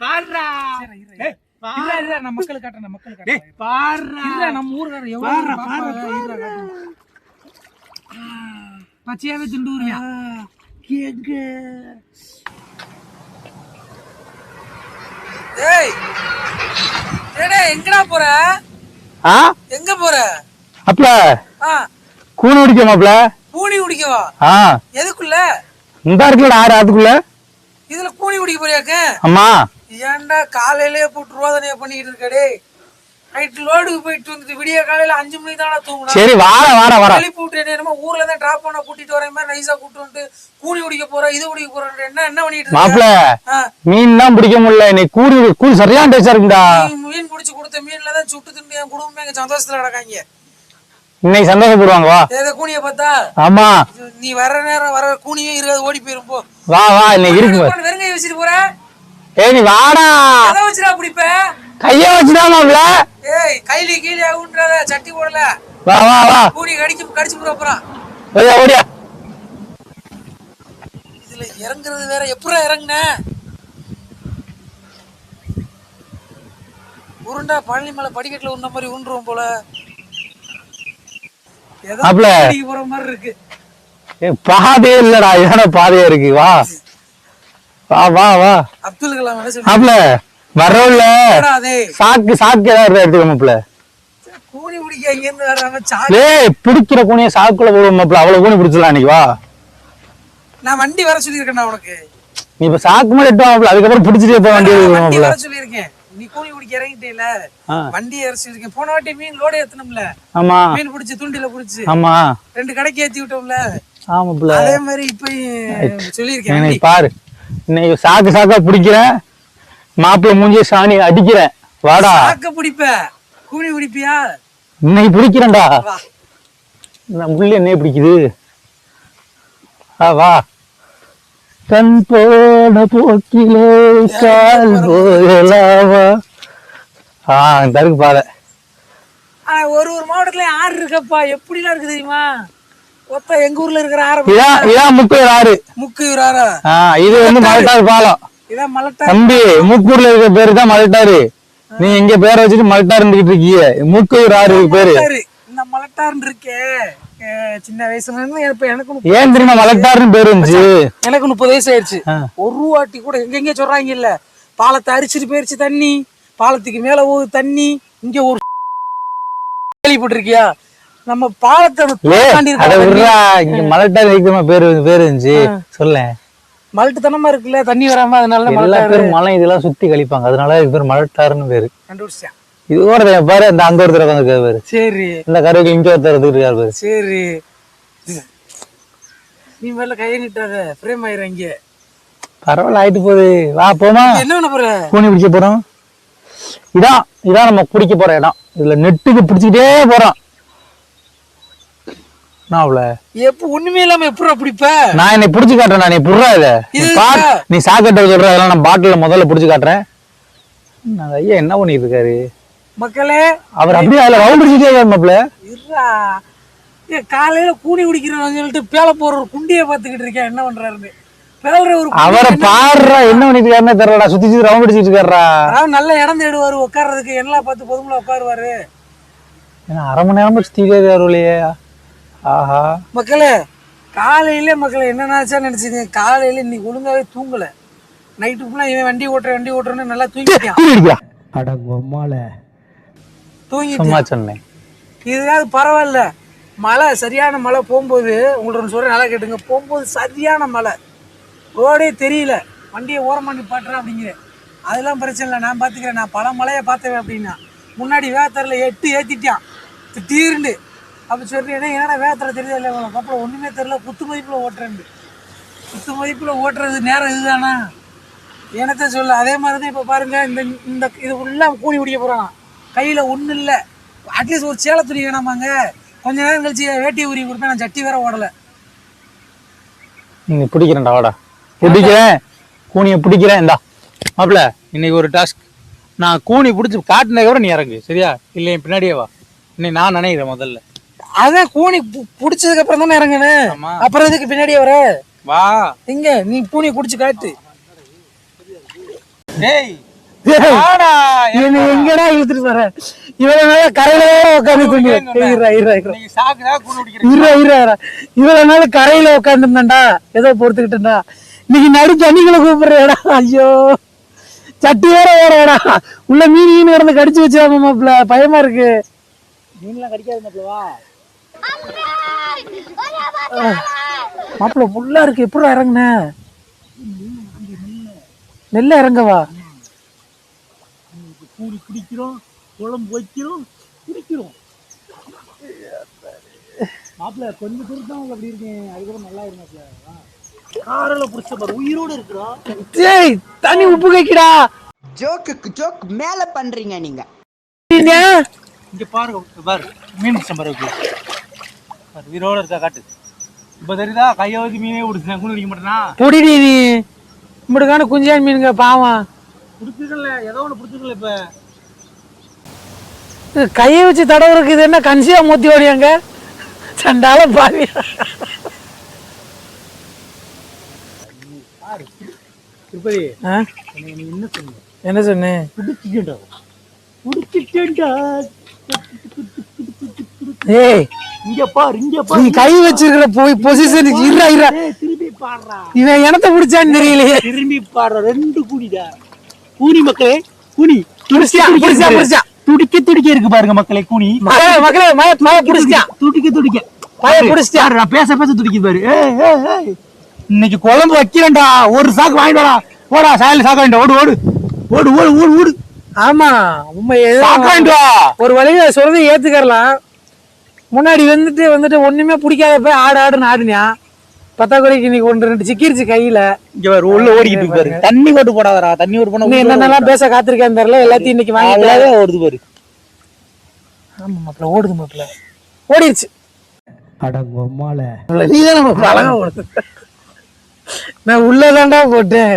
பாடுறா. நான் மக்களுக்கு காட்டுறேன். பாடுறா. நம்ம ஊர்க்காரர் எவ்வளவு. பச்சையாவே ஏய் எங்கடா போற? ஆ? எங்க போற? அப்பல கூணு குடிக்க மாப்ள கூனி குடிக்கவா? ஆ. எதுக்குள்ள? இந்த இருக்குல்ல ஆறு அதுக்குள்ள இதுல கூனி குடிக்க போறியாக்க? அம்மா. ஏன்டா காலையிலேயே போட்டு ரோதனையா பண்ணிக்கிட்டு இருக்கடே? நைட் லோடுக்கு போயிட்டு வந்துட்டு விடிய காலையில அஞ்சு மணிக்கு தானே தூங்கணும் சரி வார வார வர எழுப்பி விட்டு என்னமோ ஊர்ல இருந்து டிராப் பண்ண கூட்டிட்டு வர மாதிரி நைஸா கூட்டு வந்துட்டு கூனி குடிக்க போற இது குடிக்க போற என்ன என்ன பண்ணிட்டு மாப்ள மீன் தான் பிடிக்க முடியல இன்னைக்கு கூடி கூழ் சரியான டேஸ்டா இருக்குடா. நீ மீன் பிடிச்சு கொடுத்த மீன்ல தான் சுட்டு திண்டு என் குடும்பமே எங்க சந்தோஷத்துல நடக்காங்க இன்னைக்கு சந்தோஷப்படுவாங்க வா. ஏதோ கூனிய பார்த்தா? ஆமா. நீ வர நேரம் வர கூனியும் இருக்காது ஓடி போயிரும் போ. வா வா இன்னைக்கு இருக்கு. வெறுங்கைய வச்சுட்டு போற? ஏய் நீ வாடா. எதை வச்சுடா பிடிப்ப. கைய வச்சுடா மாப்ள ஏய் கைலி கீழே ஆகுன்றத சட்டி போடல. வா வா வா. கூனி கடிச்சு கடிச்சு போற. அப்புறம் ஓடியா ஓடியா. இதுல இறங்குறது வேற. எப்படா இறங்குன? உருண்டா பழனி மலை படிக்கட்டுல உண்ட மாதிரி உண்டுருவோம் போல. ஏதோ போற மாதிரி இருக்கு. ஏய், பாதையே இல்லடா. இதான பாதையா இருக்கு? வா. வா வா வா. அப்துல் கலாம் சொல்லி மாப்ள வரவுல அதே? சாக்கு சாக்கு ஏதாவது எடுத்துக்க மாப்ள கூனி பிடிக்க இங்க இருந்து வராம சாக்கு. ஏய் பிடிக்கிற கூனிய சாக்குள்ள போடுவோம் மாப்ள அவ்வளவு கூனி பிடிச்சலாம் இன்னைக்கு வா. நான் வண்டி வர சொல்லியிருக்கேன் உனக்கு. நீ இப்ப சாக்கு மேல எட்டு மாப்ள அதுக்கப்புறம் பிடிச்சிட்டே போக வண்டி மாப்ள வர சொல்லியிருக்கேன். நீ கூனி பிடிக்க இறங்கிட்டேல. வண்டி வர சொல்லியிருக்கேன். போன வாட்டி மீன் லோடு ஏத்தணும்ல ஆமா. மீன் பிடிச்சி தூண்டில பிடிச்சி. ஆமா. ரெண்டு கடைக்கு ஏத்தி விட்டோம்ல. ஆமாப்ல அதே மாதிரி இப்ப சொல்லியிருக்கேன் பாரு. இன்னைக்கு சாக்கு சாக்கா பிடிக்கிறேன். மாப்பிள்ள மூஞ்சிய சாணி அடிக்கிறேன். வாடா. சாக்க பிடிப்ப. கூனி பிடிப்பியா இன்னைக்கு பிடிக்கிறேன்டா. இந்த முள்ளு என்ன பிடிக்குது? வா வா. கண் போன போக்கிலே கால் போயலாவா? ஆ இந்த இருக்கு பாதை. ஒரு ஒரு மாவட்டத்துல ஆறு இருக்கப்பா. எப்படிலாம் இருக்கு தெரியுமா? எங்க ஊர்ல இருக்கிற ஆறு இதான் இதான் முக்கூர் ஆறு. முக்கு ஆறா. ஆ இது வந்து மலட்டாறு. பாலம். இதான் மலட்டா தம்பி மூக்கூர்ல இருக்க பேரு தான் மலட்டாறு. நீ இங்க பேரை வச்சுட்டு மலட்டாறு இருந்துகிட்டு இருக்கீங்க. மூக்கூர் ஆறு பேரு. இந்த மலட்டாருன்னு இருக்கே. சின்ன வயசுல இருந்து எனக்கு முப்பது- ஏன் தெரியுமா மலட்டாருன்னு பேரு இருந்துச்சு? எனக்கு முப்பது வயசு ஆயிடுச்சு. ஒரு வாட்டி கூட எங்க எங்க சொல்றாங்க இல்ல பாலத்தை அரிச்சிட்டு போயிருச்சு தண்ணி. பாலத்துக்கு மேல போகுது தண்ணி. இங்க ஒரு கேள்விப்பட்டிருக்கியா? நம்ம பாலத்தை மலட்டாரு வைக்கிறமா பேரு பேரு இருந்துச்சு. சொல்ல. மல்ட்டுத்தனமா இருக்குல்ல தண்ணி வராம அதனால எல்லா பேரும் மலை இதெல்லாம் சுத்தி கழிப்பாங்க. அதனால இதுக்கு பேர் மலட்டாருன்னு பேரு. கண்டுபிடிச்சேன் இது ஒரு பாரு இந்த அங்க ஒருத்தர் உட்காந்துருக்காரு பாரு. சரி. இந்த கருவுக்கு இங்க ஒருத்தர் இருக்காரு பாரு. சரி. நீ மேல கையை நிட்டாத பிரேம் ஆயிரம் இங்க. பரவாயில்ல ஆயிட்டு போகுது. வா போமா. என்ன பண்ண போற? கூனி பிடிக்க போறோம். இதான் இதான் நம்ம பிடிக்க போற இடம். இதுல நெட்டுக்கு பிடிச்சிக்கிட்டே போறோம். நான் அவ்வளோ எப்ப ஒண்ணுமே இல்லாம எப்படா பிடிப்ப? நான் என்னை பிடிச்சி காட்டுறேன் நீ புடுறா இத. நீ சாக்கெட்ட சொல்ற அதெல்லாம் நான் பாட்டில முதல்ல பிடிச்சி காட்டுறேன். ஐயா என்ன பண்ணிட்டு இருக்காரு? மக்களே அவர் அப்படியே அதுல ரவுண்ட் அடிச்சுட்டே வரமாப்ல இருடா. ஏ காலையில கூனி குடிக்கிறோம்னு சொல்லிட்டு பேல போற ஒரு குண்டியை பாத்துக்கிட்டு இருக்கேன். என்ன பண்றாருன்னு. அவரை பாடுறா என்ன பண்ணிட்டு தெரியலடா. சுத்தி சுத்தி ரவுண்ட் அடிச்சிட்டு இருக்காருடா. அதாவது நல்ல இடம் தேடுவாரு உட்கார்றதுக்கு. எல்லாம் பார்த்து பொதுமலை உட்காருவாரு. ஏன்னா அரை மணி நேரமா சுத்திட்டே இருக்காருலையே ஆஹா. மக்களே காலையில மக்களே என்னன்னாச்சா நினைச்சீங்க. காலையில இன்னைக்கு ஒழுங்காவே தூங்கல. நைட்டு ஃபுல்லா இவன் வண்டி ஓட்டுற வண்டி ஓட்டுறன்னு நல்லா தூங்கிட்டான். அடிக்கிறா அடங்கம்மால தூங்கிட்டு சும்மா சொன்னேன். இதுயாவது பரவாயில்ல. மழை சரியான மழை போகும்போது உங்கள்ட்ட சொல்கிறேன் நல்லா கேட்டுங்க. போகும்போது சரியான மழை. ரோடே தெரியல. வண்டியை ஓரம் பண்ணி பாட்டுறேன் அப்படிங்கிறேன் அதெல்லாம் பிரச்சனை இல்லை. நான் பார்த்துக்கிறேன் நான் பல மழையை பார்த்தேன் அப்படின்னா. முன்னாடி வேத்தரில் எட்டு ஏற்றிட்டான் திடீர்னு அப்போ சொல்கிறேன் என்னடா வேகத்தில் தெரியல இல்லை அப்புறம் ஒன்றுமே தெரியல. குத்து மதிப்பில் ஓட்டுறேன் குத்து மதிப்பில் ஓட்டுறது நேரம் இதுதானா? எனத்தை சொல்ல? அதே மாதிரி தான் இப்போ பாருங்கள் இந்த இந்த இது ஃபுல்லாக கூலி பிடிக்க போகிறான் கையில் ஒன்றும் இல்லை. அட்லீஸ்ட் ஒரு சேலை துணி வேணாமாங்க. கொஞ்ச நேரம் கழிச்சு வேட்டி உரி கொடுப்பேன். நான் சட்டி வேற ஓடலை. நீ பிடிக்கிறேன்டா வாடா. பிடிக்கிறேன். கூனியை பிடிக்கிறேன். இந்தா மாப்பிள இன்னைக்கு ஒரு டாஸ்க் நான் கூனி பிடிச்சி காட்டினதுக்கப்புறம் நீ இறங்கு. சரியா? இல்லை என் பின்னாடியே வா. இன்னைக்கு நான் நினைக்கிறேன் முதல்ல. அதான் கூனி புடிச்சதுக்கு அப்புறம் தானே இறங்குனேன் அப்புறம் எதுக்கு பின்னாடியே வர? வா. இங்க நீ பூனியை குடிச்சு காட்டு டேய் இவனை எங்கடா இழுத்துட்டு போற இவ்வளவு நாளா கரையில உட்காந்து இவ்வளவு நாள் கரையில உட்காந்துருந்தாண்டா ஏதோ பொறுத்துக்கிட்டேன்டா. இன்னைக்கு நடு தண்ணிக்குள்ள கூப்பிடுறேடா. ஐயோ. சட்டி வேற வேறடா. உள்ள மீன் மீன் கிடந்து கடிச்சு வச்சிடாம மாப்பிள பயமா இருக்கு. மீன்லாம் கடிக்காது மாப்பிளவா மாப்பிள ஃபுல்லா இருக்கு. எப்படி இறங்குன? நெல்ல இறங்கவா? கூடி குடிக்கிறோம் குழம்பு வைக்கிறோம் குடிக்கிறோம். மாப்பிள்ள கொஞ்சம் தூரம் தான் அப்படி இருக்கேன். அதுக்கப்புறம் நல்லா இருக்கு மாப்பிள்ள. காரில் பிடிச்ச பாரு உயிரோட இருக்கிறோம் டேய் தண்ணி உப்பு கைக்கிடா. ஜோக்குக்கு ஜோக் மேல பண்றீங்க நீங்க. இங்க பாருங்க பாரு. மீன் பிடிச்ச பாரு உயிரோட இருக்கா காட்டு. இப்ப தெரியுதா? கையை வச்சு மீனே பிடிச்சேன் கூண்டு பிடிக்க மாட்டேனா? பொடிடி நீ. இப்படிக்கான குஞ்சியான் மீனுங்க பாவம். பிடிச்சிக்கல ஏதோ ஒண்ணு பிடிச்சிக்கல இப்ப. கையை வச்சு தடவுறதுக்கு இது என்ன கன்சியா மூத்தி ஓடியாங்க? சண்டால பாவி. என்ன சொன்ன? என்ன சொன்னேன் பிடிச்சிக்கிட்டா பிடிச்சிட்டேன்டா ஏய் இங்க பாரு இங்க நீ கை வச்சிருக்கிற போய் பொசிஷன் இருறா இருறா திரும்பி பாடுறா. இவன் எனத்த பிடிச்சான்னு தெரியலையே. திரும்பி பாடுற ரெண்டு கூனிடா கூனி மக்களே கூனி. புடிச்சியா புடிச்சா புடிச்சா துடிக்க துடிக்க இருக்கு பாருங்க மக்களே கூனி. மகளே மய மய புடிச்சிட்டான் துடிக்க துடிக்க மய நான் பேச பேச துடிக்குது பாரு. இன்னைக்கு குழம்பு வைக்கிறேன்டா. ஒரு சாக்கு வாங்கிட்டு வாடா. போடா சாயல் சாக்கு வாங்கிட்டு வா. ஓடு ஓடு. ஓடு ஓடு ஓடு ஓடு. ஆமா உண்மை ஒரு வழியில சொல்றதை ஏத்துக்கறலாம். முன்னாடி வந்துட்டு வந்துட்டு ஒண்ணுமே பிடிக்காத போய் ஆடு ஆடுன்னு ஆடுனியா? பத்தாக்குறைக்கு இன்னைக்கு ஒன்று ரெண்டு சிக்கிருச்சு கையில. இங்க உள்ள ஓடிக்கிட்டு பாரு. தண்ணி போட்டு போடாதடா தண்ணி போட்டு போனா நீ என்னென்னலாம் பேச காத்திருக்கேன்னு தெரியல எல்லாத்தையும் இன்னைக்கு வாங்கிட்டு அவ்வளவே ஓடுது பாரு. ஆமா மாப்பிள்ள ஓடுது மாப்பிள்ள. ஓடிருச்சு. அடங்கொம்மால நீ தான் நம்ம ஓடுது. நான் உள்ளதாண்டா போட்டேன்.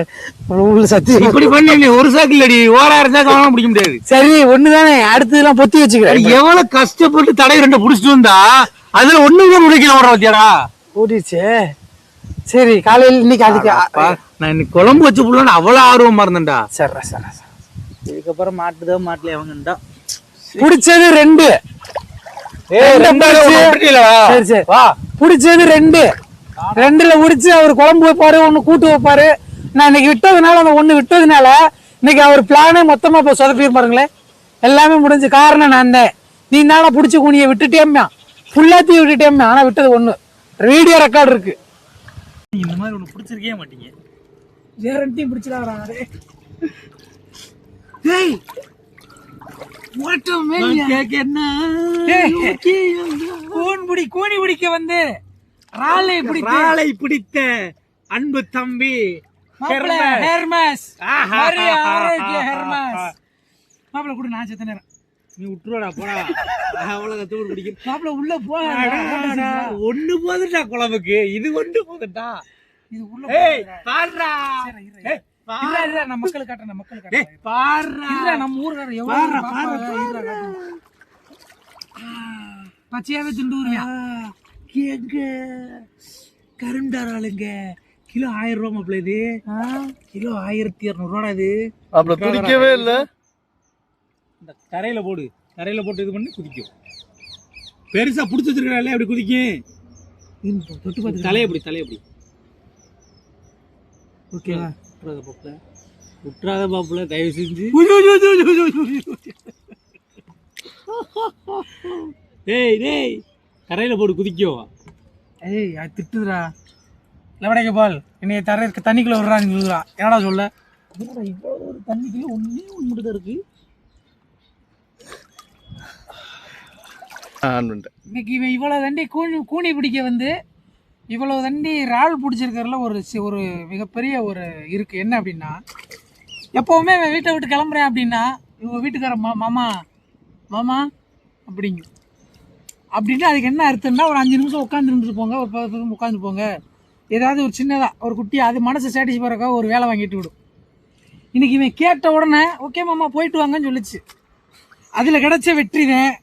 உள்ள சத்தியம் இப்படி பண்ணி நீ ஒரு சாக்கு இல்லடி ஓராயிரம் சாக்கு வாங்க பிடிக்க முடியாது. சரி ஒண்ணுதானே? அடுத்ததெல்லாம் பொத்தி வச்சுக்கிறேன். எவ்வளவு கஷ்டப்பட்டு தடை ரெண்டு புடிச்சிட்டு வந்தா அதுல ஒண்ணுமே முடிக்கல ஓட வத்தியாடா. ஓடிருச்சு சரி காலையில் இன்னைக்கு அதுக்கு நான் இன்னைக்கு குழம்பு வச்சு புள்ளன்னு அவ்வளவு ஆர்வமா இருந்தேன்டா. சரி சரி இதுக்கப்புறம் மாட்டுதோ மாட்டல அவங்கண்டா பிடிச்சது ரெண்டு. சரி சரி. வா. பிடிச்சது ரெண்டு. ரெண்டுல பிடிச்சு அவர் குழம்பு வைப்பாரு ஒண்ணு கூட்டு வைப்பாரு. நான் இன்னைக்கு விட்டதுனால அந்த ஒண்ணு விட்டதுனால இன்னைக்கு அவர் பிளானே மொத்தமா இப்போ சொதப்பி பாருங்களேன் எல்லாமே முடிஞ்சு காரணம் நான் தான். நீ தானே பிடிச்ச குனியை விட்டுட்டேம்மா. ஃபுல்லாத்தையும் விட்டுட்டேம்மா. ஆனா விட்டது ஒண்ணு. வீடியோ ரெக்கார்டு இருக்கு. இந்த மாதிரி ஒண்ணு பிடிச்சிருக்கே மாட்டீங்க. கேரண்டியும் பிடிச்சிடா கூன் பிடி கூனி பிடிக்க வந்து. ராலை பிடித்து ராளை பிடித்த அன்பு தம்பி ஹெர்மஸ். ஹெர்மஸ். ஆஹா. மரி ஆரோக்கிய ஹெர்மஸ். மாப்பிள கூட நான் செத்தனேன் நீ விட்டுருவாடா போடா. அவ்வளவு தூள் பிடிக்கும் மாப்பிள உள்ள போ. ஒண்ணு போதுடா குழம்புக்கு. இது ஒண்ணு போதுடா இது உள்ள பாடுறா நான் மக்களுக்கு காட்டுறேன் பாடுறா நம்ம இருடா காட்டுறேன். பச்சையாவே திண்டுருவியா எங்க கருண்டாராளுங்க கிலோ ஆயிரம் ரூபா மாப்பிள்ள இது. கிலோ ஆயிரத்தி இரநூறுவாடா இது. துடிக்கவே இல்ல. இந்த கரையில போடு. கரையில போட்டு இது பண்ணி குதிக்கும். பெருசா புடிச்சு வச்சிருக்கா அப்படி குதிக்கும். தொட்டு பார்த்து தலையை எப்படி தலையை எப்படி ஓகேவா விட்டுறாத பாப்புல விட்டுறாத பாப்புல தயவு செஞ்சு. டேய் டேய். கரையில போட்டு குதிக்கும் ஏய் அது திட்டுதுடா. லவடைக்க பால். என்னைய தர தண்ணிக்குள்ள விடுறான்னு சொல்லுறா என்னடா சொல்ல? இவ்வளவு ஒரு தண்ணிக்குள்ள ஒன்னே ஒன்று மட்டும் தான் இருக்கு இன்னைக்கு இவன் இவ்வளவு தண்டி கூனி கூனி பிடிக்க வந்து இவ்வளவு தண்டி இறால் பிடிச்சிருக்கிறதுல ஒரு சி- ஒரு மிகப்பெரிய ஒரு இருக்கு. என்ன அப்படின்னா எப்பவுமே இவன் வீட்டை விட்டு கிளம்புறேன் அப்படின்னா இவங்க வீட்டுக்கார மா மாமா மாமா அப்படிங்க. அப்படின்னா அதுக்கு என்ன அர்த்தம்னா ஒரு அஞ்சு நிமிஷம் உட்காந்துருந்து போங்க ஒரு பத்து நிமிஷம் உட்காந்து போங்க. ஏதாவது ஒரு சின்னதாக ஒரு குட்டி அது மனசு சாட்டிஸ் ஒரு வேலை வாங்கிட்டு விடும். இன்றைக்கி இவன் கேட்ட உடனே ஓகே மாமா போயிட்டு வாங்கன்னு சொல்லிச்சு. அதில் கிடைச்ச வெற்றி தான்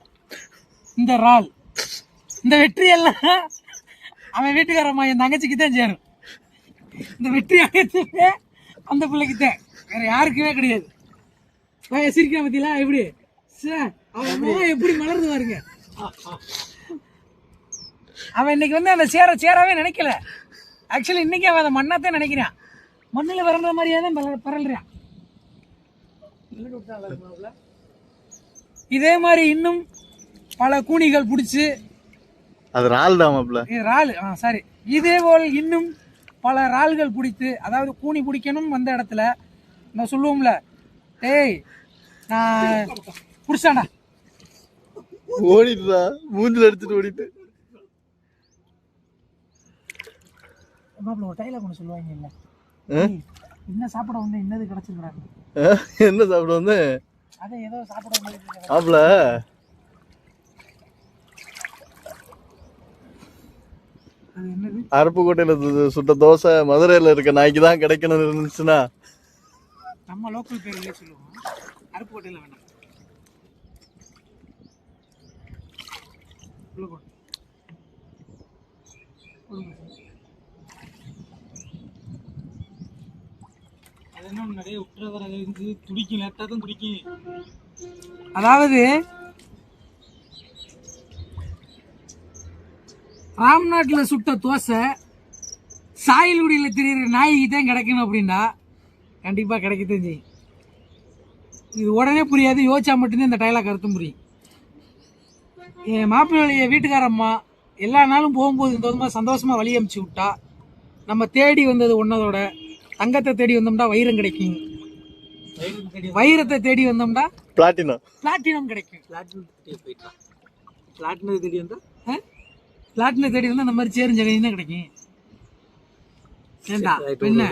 இந்த ரால். இந்த வெற்றியெல்லாம் அவன் வீட்டுக்காரம்மா என் தங்கச்சிக்கு தான் சேரும். இந்த வெற்றி அனைத்துமே அந்த பிள்ளைக்கு தான். வேற யாருக்குமே கிடையாது. பையன் பற்றிலாம் எப்படி? சார் அவன் எப்படி மலர்ந்து பாருங்க. அவன் இன்னைக்கு வந்து அந்த சேர சேராவே நினைக்கல. ஆக்சுவலி இன்னைக்கு அவன் அந்த மண்ணாத்தான் நினைக்கிறான். மண்ணில் விரண்டுற மாதிரியே தான் பரல் பரல்றான் இதே மாதிரி இன்னும் பல கூனிகள் பிடிச்சி அது ரால் தான் இது இறால் ஆ சாரி இதே போல் இன்னும் பல இறால்கள் பிடித்து அதாவது கூனி பிடிக்கணும் வந்த இடத்துல நான் சொல்லுவோம்ல டேய் நான் பிடிச்சாண்டா ஓடிட்டுடா மூஞ்சில அடிச்சுட்டு ஓடிட்டு. ஒரு டைலாக் ஒன்று சொல்லுவாங்க இல்ல என்ன சாப்பிட வந்து என்னது கிடச்சிருக்கிறாங்க என்ன சாப்பிட வந்து அதை ஏதோ சாப்பிட அருப்புக்கோட்டையில சுட்ட தோசை மதுரையில இருக்க நாய்க்கு தான் கிடைக்கணும்னு இருந்துச்சுன்னா. நம்ம லோக்கல் பேர்லயே சொல்லுவோம். அருப்புக்கோட்டையில் வேண்டாம் உள்ள போடு. கொடுங்க. அது என்ன நிறைய உற்ற வர இருந்து துடிக்கும் லேட்டாக தான் துடிக்கும் அதாவது ராம்நாட்டில் சுட்ட தோசை சாயல்குடியில் தெரியுற நாய்க்கு தான் கிடைக்கணும் அப்படின்னா கண்டிப்பாக கிடைக்கத்தான் செய்யும். இது உடனே புரியாது யோசிச்சா மட்டும்தான் இந்த டைலாக் அர்த்தம் புரியும். என் மாப்பிள்ளைய வீட்டுக்காரம்மா எல்லா நாளும் போகும்போது இந்த விதமாக சந்தோஷமாக வழி அமுச்சு விட்டா நம்ம தேடி வந்தது ஒன்றதோட தங்கத்தை தேடி வந்தோம்னா வைரம் கிடைக்கும். வைரத்தை தேடி வந்தோம்னா பிளாட்டினம் பிளாட்டினம் கிடைக்கும். பிளாட்டினம் தேடி போயிட்டான் பிளாட்டினம் தேடி வந்தா? பிளாட்டினம் தேடி வந்தா இந்த மாதிரி சேரும் ஜெகனியும் தான் கிடைக்கும்? ஏண்டா என்ன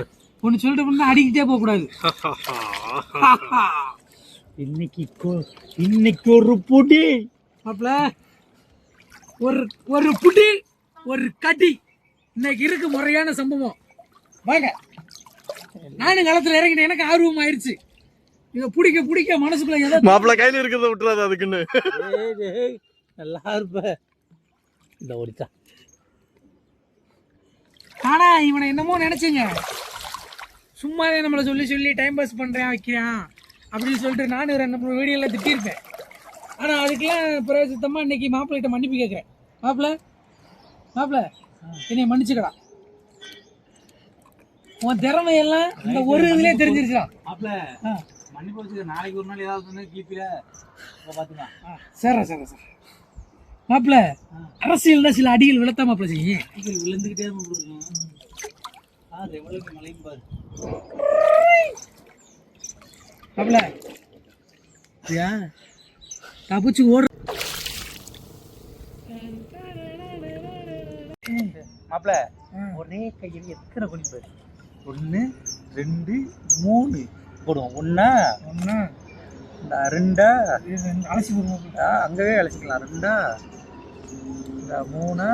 ஒன்று சொல்லிட்டு பண்ணா அடிக்கிட்டே போக கூடாது. இன்னைக்கு இன்னைக்கு ஒரு பொடி. மாப்ள ஒரு ஒரு புடி ஒரு கடி. இன்னைக்கு இருக்கு முறையான சம்பவம். வாங்க. நானும் களத்துல இறங்கிட்டேன் எனக்கு ஆர்வம் ஆயிருச்சு. இதை பிடிக்க பிடிக்க மனசுக்குள்ள ஏதோ மாப்பிள கையில இருக்கிறத விட்டுறாது அதுக்குன்னு. நல்லா இருப்ப இந்த ஓடிச்சா ஆனா இவனை என்னமோ நினைச்சுங்க. சும்மாவே நம்மளை சொல்லி சொல்லி டைம் பாஸ் பண்றேன் வைக்கிறான் அப்படின்னு சொல்லிட்டு நானும் ரெண்டு மூணு வீடியோல திட்டிருப்பேன் ஆனா அதுக்கெல்லாம் பிரயோஜனமா இன்னைக்கு மாப்பிள்ளைகிட்ட மன்னிப்பு கேட்கிறேன் மாப்பிள்ள மாப்பிள்ள என்னை மன்னிச்சுக்கடா. உன் திறமையெல்லாம் இந்த ஒரு இதுலயே தெரிஞ்சிருச்சுடா. மாப்ள ஆ. மன்னிப்பு வச்சுக்க நாளைக்கு ஒரு நாள் ஏதாவது வந்து கிளிப்பில பாத்துக்கலாம். சரி சரி சரி மாப்பிள்ள அரசியல்ல சில அடிகள் விழத்தா மாப்பிள்ள செய்யும் இது விழுந்துகிட்டே இருக்கும். ஆ எவ்வளவு மழையும் பாரு. மாப்பிள்ள. ஐயா தப்பிச்சு ஓடு மாப்ள ஒரே கையில் எத்தனை குழி பாரு ஒன்று ரெண்டு மூணு. போடுவோம். ஒன்றா இந்த ரெண்டா? அலசி போடுவோம். அங்கவே அழைச்சிக்கலாம் ரெண்டா? இந்த மூணா?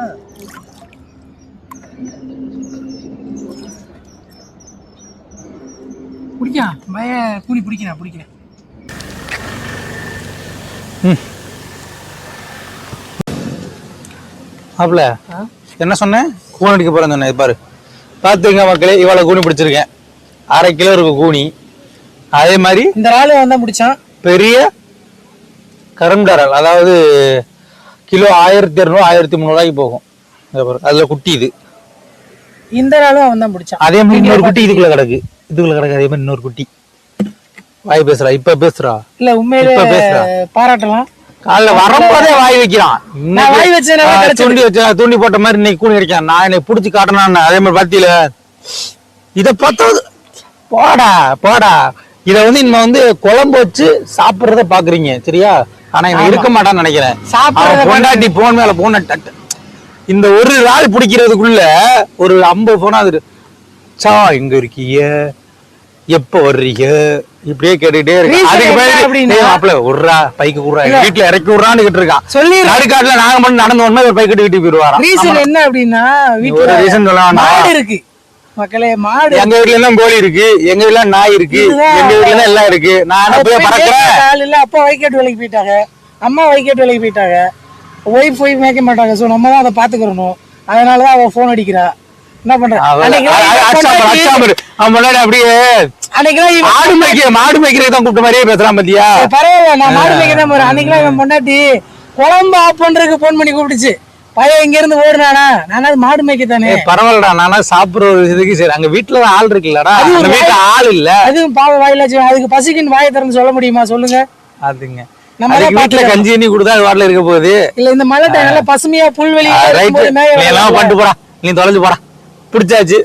பிடிக்கான் பய கூலி பிடிக்கிறேன் பிடிக்கிறேன் மாப்ள என்ன சொன்னேன்? கூணி அடிக்க போறேன்னு சொன்னேன் பாரு. பார்த்துங்க மக்களே இவ்வளோ கூனி பிடிச்சிருக்கேன். அரை கிலோ இருக்கு கூனி. அதே மாதிரி இந்த ஆளு வந்தா முடிச்சான். பெரிய கரும்டாரல் அதாவது கிலோ ஆயிரத்தி இரநூறு ஆயிரத்தி முந்நூறுவாய்க்கு போகும். அதுல குட்டி இது. இந்த ஆளும் அவன் தான் பிடிச்சான். அதே மாதிரி இன்னொரு குட்டி இதுக்குள்ள கிடக்கு. இதுக்குள்ள கிடக்கு அதே மாதிரி இன்னொரு குட்டி. வாய் பேசுறா இப்ப பேசுறா. இல்ல உண்மையிலே இப்ப பேசுறா. பாராட்டலாம். காலைல வரும்போதே வாய் வைக்கிறான். வாய் கிடைச்சது. தூண்டி வச்ச தூண்டி போட்ட மாதிரி இன்னைக்கு கூணி அடிக்கான் நான் என்னை புடிச்சு காட்டணும் அதே மாதிரி பத்தியில இத பத்தாவது போடா போடா. இத வந்து இனிமே வந்து குழம்பு வச்சு சாப்பிடுறத பாக்குறீங்க சரியா? ஆனா இவன் இருக்க மாட்டான்னு நினைக்கிறேன். பொண்டாட்டி போன் மேல போன டட்டு இந்த ஒரு நாள் பிடிக்கிறதுக்குள்ள ஒரு ஐம்பது போனா அது சா எங்க இருக்கீங்க எப்ப வர்றீங்க இப்படியே கேட்டுக்கிட்டே இருக்கு அதுக்கு பிறகு மாப்பிள விட்றா பைக்கு விட்றா வீட்டுல இறக்கி விட்றான்னு கிட்டு இருக்கான் சொல்லி நடுக்காட்டுல நாங்க மட்டும் நடந்து ஒண்ணு ஒரு பைக் வீட்டுக்கு போயிருவாராம் ரீசன் என்ன அப்படின்னா வீட்டுல ரீசன் சொல்ல இருக்கு மக்களே மாடு எங்க வீட்ல எல்லாம் கோழி இருக்கு எங்க வீட்ல நாய் இருக்கு. எங்க வீட்ல எல்லாம் இருக்கு நான் போய் பறக்கிறேன் இல்ல அப்பா வைக்கெட் வேலைக்கு போயிட்டாங்க அம்மா வைக்கெட் வேலைக்கு போயிட்டாங்க ஒய்ஃப் ஒய்ஃப் மேய்க்க மாட்டாங்க ஸோ நம்ம தான் அதை பார்த்துக்கிறணும் அதனால தான் அவள் ஃபோன் அடிக்கிறா என்ன பண்றேன் அவன் முன்னாடி அப்படியே இவன் மாடு மேய்க்க மாடு மேய்க்கிறதுக்கு தான் கூப்பிட்ட மாதிரியே பேசுறான் பாத்தியா? பரவாயில்ல நான் மாடு மேய்க்க தான் போறேன் பொண்டாட்டி குழம்பு ஆஃப் பண்றதுக்கு ஃபோன் பண்ணி கூப்பிட்டுச்சு. பையன் இங்க இருந்து ஓடுனானா நானாவது மாடு மேய்க்க தானே பரவாயில்லடா நானா சாப்பிடுற ஒரு இதுக்கு சரி. அங்க வீட்டுல தான் ஆள் இருக்குல்லடா. அந்த வீட்டுல ஆள் இல்ல. அதுவும் பாவ வாயிலாச்சும் அதுக்கு பசிக்குன்னு வாயை திறந்து சொல்ல முடியுமா? சொல்லுங்க. அதுங்க. நம்ம வீட்டுல. கஞ்சி தண்ணி கொடுத்தா அது வாட்டில இருக்க போகுது. இல்ல இந்த மழை நல்லா பசுமையா புல்வெளி ரைட் பண்ணிட்டு போடா. நீ தொலைஞ்சு போடா. பிடிச்சாச்சு.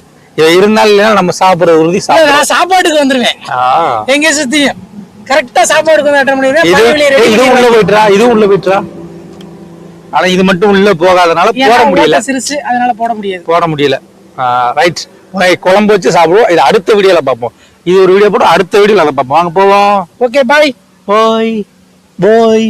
இருந்தாலும் இல்லைன்னா நம்ம சாப்பிடுற உறுதி நான் சாப்பாட்டுக்கு வந்துருவேன். எங்க சுத்தியும். கரெக்டா சாப்பாடுக்கு வந்து அட்டன் பண்ணிடுவேன். இது உள்ள போயிட்டுறா இது உள்ள போயிட்டுறா. ஆனா இது மட்டும் உள்ள போகாதனால போட முடியல. சிறுசு அதனால போட முடியாது. போட முடியல. ரைட் குழம்பு வச்சு சாப்பிடுவோம். இது அடுத்த வீடியோல பார்ப்போம். இது ஒரு வீடியோ போட்டு அடுத்த வீடியோல அதை பார்ப்போம். வாங்க போவோம். ஓகே பாய் போய் போய்